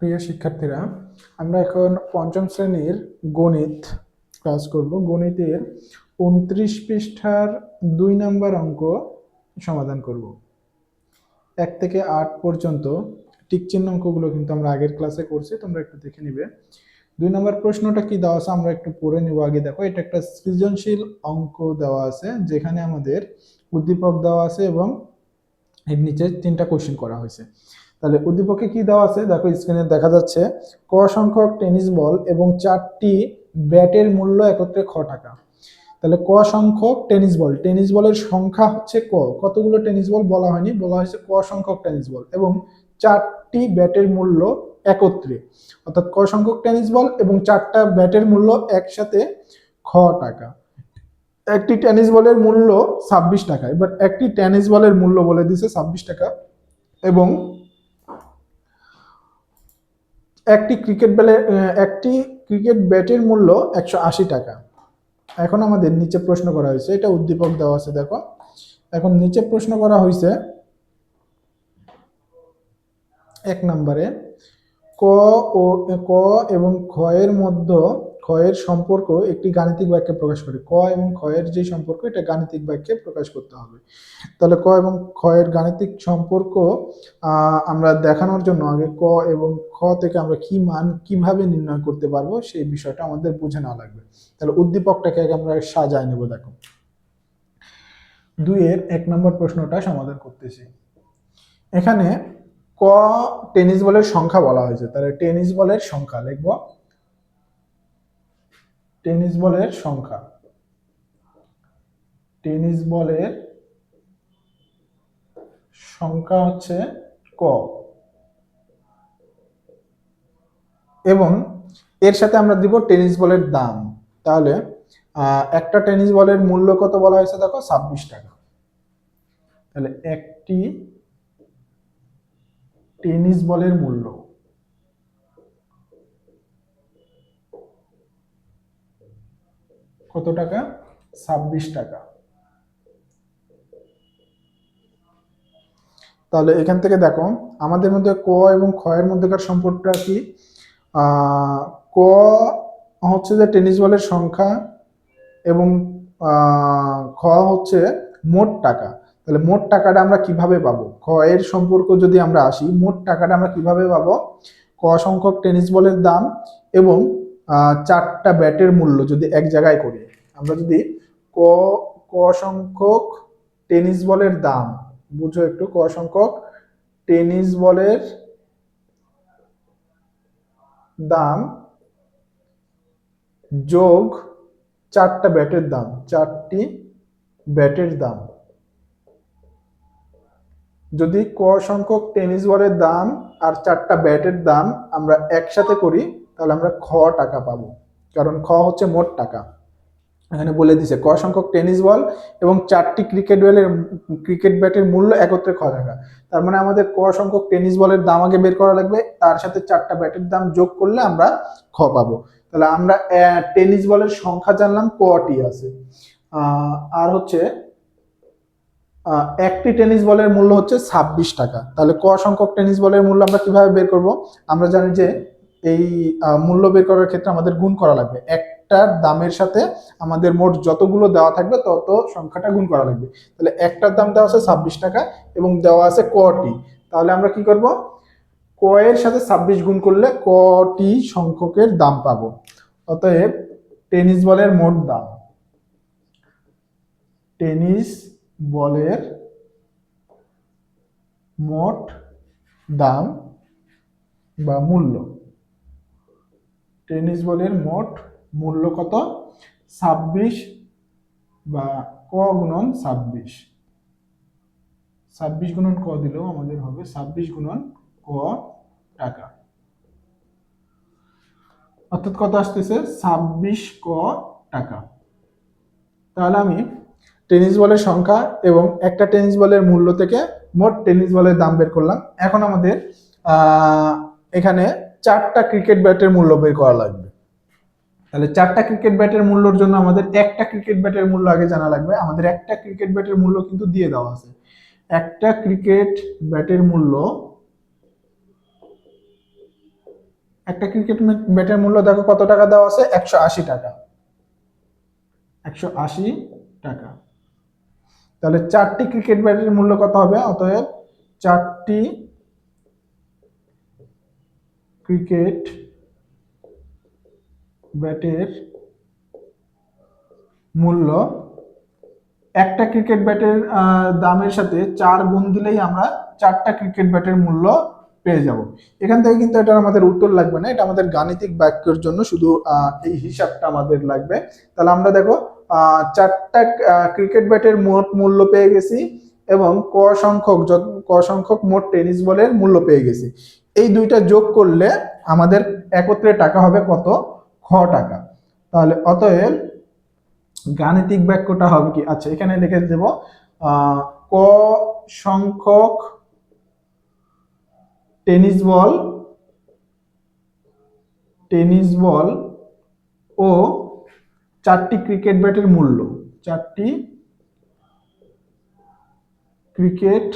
প্রিয় শিক্ষার্থীরা, আমরা এখন পঞ্চম শ্রেণির গণিত ক্লাস করব। গণিতের উনত্রিশ পৃষ্ঠার দুই নাম্বার অঙ্ক সমাধান করব। এক থেকে আট পর্যন্ত টিক চিহ্ন অঙ্কগুলো কিন্তু আমরা আগের ক্লাসে করছি, তোমরা একটু দেখে নিবে। দুই নম্বর প্রশ্নটা কি দেওয়া আছে আমরা একটু পড়ে নিব আগে। দেখো, এটা একটা সৃজনশীল অঙ্ক দেওয়া আছে, যেখানে আমাদের উদ্দীপক দেওয়া আছে এবং এর নিচে তিনটা কোশ্চেন করা হয়েছে। তাহলে উদ্দীপকে কি দেওয়া আছে? দেখো স্ক্রিনে দেখা যাচ্ছে, ক সংখ্যক টেনিস বল এবং চারটি ব্যাটের মূল্য একত্রে খ টাকা। তাহলে ক সংখ্যক টেনিস বল টেনিস বলের সংখ্যা হচ্ছে ক। কতগুলো টেনিস বল বলা হয়নি? বলা হয়েছে ক সংখ্যক টেনিস বল এবং চারটি ব্যাটের মূল্য একত্রে। অর্থাৎ ক সংখ্যক টেনিস বল এবং চারটা ব্যাটের মূল্য একসাথে খ টাকা। একটি টেনিস বলের মূল্য ছাব্বিশ টাকা, এবার একটি টেনিস বলের মূল্য বলে দিছে ছাব্বিশ টাকা এবং একটি ক্রিকেট ব্যালে একটি ক্রিকেট ব্যাটের মূল্য একশো আশি টাকা। এখন আমাদের নিচে প্রশ্ন করা হয়েছে, এটা উদ্দীপক দেওয়া আছে, দেখো। এখন নিচে প্রশ্ন করা হয়েছে, এক নম্বরে, ক ও, ক এবং ক্ষয়ের মধ্যে ক্ষয়ের সম্পর্ক একটি গাণিতিক বাক্যে প্রকাশ করে। ক এবং ক্ষয়ের যে সম্পর্ক, এটা গাণিতিক বাক্যে প্রকাশ করতে হবে। তাহলে ক এবং ক্ষয়ের গাণিতিক সম্পর্ক আমরা দেখানোর জন্য আগে ক এবং খ থেকে আমরা কি মান কীভাবে নির্ণয় করতে পারব, সেই বিষয়টা আমাদের বুঝে না লাগবে। তাহলে উদ্দীপকটাকে আগে আমরা সাজায় নেব, দেখো। দুইয়ের এক নম্বর প্রশ্নটা সমাধান করতেছি। এখানে ক টেনিস বলের সংখ্যা বলা হয়েছে। তাহলে টেনিস বলের সংখ্যা লিখব টেনিস বলের সংখ্যা। টেনিস বলের সংখ্যা হচ্ছে ক। এবং এর সাথে আমরা দিব টেনিস বলের দাম। তাহলে একটা টেনিস বলের মূল্য কত বলা হয়েছে দেখো? ছাব্বিশ টাকা। তাহলে একটি টেনিস বলের মূল্য। কত টাকা? ছাব্বিশ টাকা। তাহলে এখান থেকে দেখো, আমাদের মধ্যে ক এবং এর মধ্যেকার সম্পর্কটা কি? ক হচ্ছে যে টেনিস বলের সংখ্যা এবং খ হচ্ছে মোট টাকা। তাহলে মোট টাকাটা আমরা কীভাবে পাবো? খ এর সম্পর্ক যদি আমরা আসি, মোট টাকাটা আমরা কীভাবে পাবো? ক সংখ্যক টেনিস বলের দাম এবং চারটা ব্যাটের মূল্য যদি এক জায়গায় করি। আমরা যদি ক ক সংখ্যক টেনিস বলের দাম, বুঝো একটু, ক সংখ্যক টেনিস বলের দাম যোগ চারটা ব্যাটের দাম, চারটি ব্যাটের দাম। যদি ক সংখ্যক টেনিস বলের দাম আর চারটা ব্যাটের দাম আমরা একসাথে করি, তাহলে আমরা খ টাকা পাবো। কারণ খ হচ্ছে মোট টাকা। এখানে বলে দিছে, ক সংখ্যক টেনিস বল এবং চারটি ক্রিকেট বলের ক্রিকেট ব্যাটের মূল্য একত্রে খ টাকা। তার মানে আমাদের ক সংখ্যক টেনিস বলের দাম আগে বের করা লাগবে, তার সাথে চারটা ব্যাটের দাম যোগ করলে আমরা খ পাবো। তাহলে আমরা টেনিস বলের সংখ্যা জানলাম কটি আছে। আর হচ্ছে একটি টেনিস বলের মূল্য হচ্ছে ছাব্বিশ টাকা। তাহলে ক সংখ্যক টেনিস বলের মূল্য আমরা কীভাবে বের করব? আমরা জানি যে এই মূল্য বের করার ক্ষেত্রে আমাদের গুণ করা লাগবে। একটার দামের সাথে আমাদের মোট যতগুলো দেওয়া থাকবে তত সংখ্যাটা গুণ করা লাগবে। তাহলে একটার দাম দেওয়া আছে ছাব্বিশ টাকা এবং দেওয়া আছে কটি। তাহলে আমরা কি করব? ক এর সাথে ছাব্বিশ গুণ করলে কটি সংখ্যকের দাম পাবো। অতএব টেনিস বলের মোট দাম। টেনিস বলের মোট দাম বা মূল্য। টেনিস বলের মোট মূল্য কত? ছাব্বিশ বা ক গুণন ছাব্বিশ। ছাব্বিশ গুণন ক দিলেও আমাদের হবে ছাব্বিশ গুণন ক টাকা। অর্থাৎ কত আসতেছে? ছাব্বিশ ক টাকা। তাহলে আমি টেনিস বলের সংখ্যা এবং একটা টেনিস বলের মূল্য থেকে মোট টেনিস বলের দাম বের করলাম। এখন আমাদের এখানে চারটা ক্রিকেট ব্যাটের মূল্য বের করা লাগবে। তাহলে চারটা ক্রিকেট ব্যাটের মূল্যর জন্য আমাদের একটা ক্রিকেট ব্যাটের মূল্য আগে জানা লাগবে। আমাদের একটা ক্রিকেট ব্যাটের মূল্য কিন্তু দিয়ে দেওয়া আছে। একটা ক্রিকেট ব্যাটের মূল্য, একটা ক্রিকেট ব্যাটের মূল্য দেখো কত টাকা দেওয়া আছে? একশো আশি টাকা। একশো আশি টাকা। তাহলে চারটি ক্রিকেট ব্যাটের মূল্য কত হবে? অতএব চারটি ক্রিকেট ব্যাটের মূল্য। একটা ক্রিকেট ব্যাটের দামের সাথে চার গুণ দিলেই আমরা চারটা ক্রিকেট ব্যাটের মূল্য পেয়ে যাব। এখান থেকে কিন্তু এটা আমাদের উত্তর লাগবে না, এটা আমাদের গাণিতিক বাক্যের জন্য শুধু এই হিসাবটা আমাদের লাগবে। তাহলে আমরা দেখো চারটা ক্রিকেট ব্যাটের মোট মূল্য পেয়ে গেছি এবং ক সংখ্যক যত- ক সংখ্যক মোট টেনিস বলের মূল্য পেয়ে গেছি। এই দুইটা যোগ করলে আমাদের একত্রে টাকা হবে কত? খ টাকা। তাহলে অতএব গাণিতিক বাক্যটা হবে কি? আচ্ছা এখানে লিখে দেব ক সংখ্যক টেনিস বল টেনিস বল ও চারটি ক্রিকেট ব্যাটের মূল্য। চারটি ক্রিকেট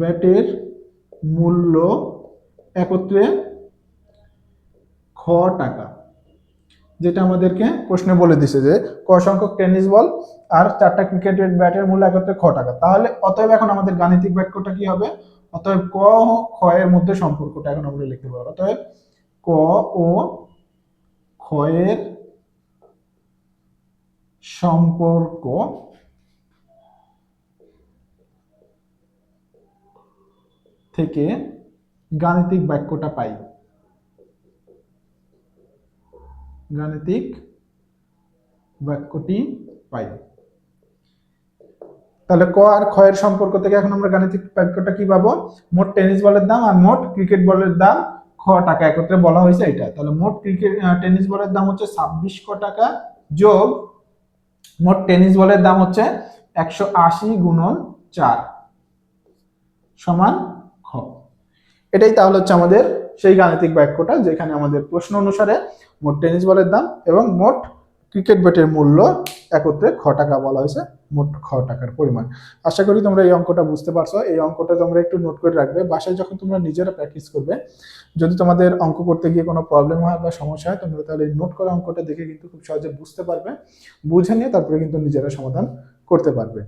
ব্যাটের মূল্য একত্রে টাকা, যেটা আমাদেরকে প্রশ্নে বলে দিছে যে ক সংখ্যক টেনিস বল আর চারটা ক্রিকেট ব্যাটের মূল্য একত্রে খ টাকা। তাহলে অতএব এখন আমাদের গাণিতিক বাক্যটা কি হবে? অতএব ক ও খ এর মধ্যে সম্পর্কটা এখন আমরা লিখতে পারব। অতএব ক ও খ এর সম্পর্ক থেকে গাণিতিক বাক্যটা পাই। গাণিতিক বাক্যটি পাই। তাহলে ক আর এর সম্পর্ক থেকে এখন আমরা গাণিতিক বাক্যটা কি পাবো? মোট টেনিস বলের দাম আর মোট ক্রিকেট বলের দাম খ টাকা। একত্রে বলা হয়েছে এটা। তাহলে মোট ক্রিকেট টেনিস বলের দাম হচ্ছে ছাব্বিশ ক টাকা যোগ মোট টেনিস বলের দাম হচ্ছে একশো আশি গুণন চার সমান খ। এটাই তাহলে হচ্ছে আমাদের সেই গাণিতিক বাক্যটা যেখানে আমাদের প্রশ্ন অনুসারে মোট টেনিস বলের দাম এবং মোট ক্রিকেট ব্যাটের মূল্য একত্রে খ টাকা বলা হয়েছে, মোট খ টাকার পরিমাণ। আশা করি তোমরা এই অঙ্কটা বুঝতে পারছ। এই অঙ্কটা তোমরা একটু নোট করে রাখবে। বাসায় যখন তোমরা নিজেরা প্র্যাকটিস করবে, যদি তোমাদের অঙ্ক করতে গিয়ে কোনো প্রবলেম হয় বা সমস্যা হয়, তোমরা তাহলে নোট করা অঙ্কটা দেখে কিন্তু খুব সহজে বুঝতে পারবে। বুঝে নিয়ে তারপরে কিন্তু নিজেরা সমাধান করতে পারবে।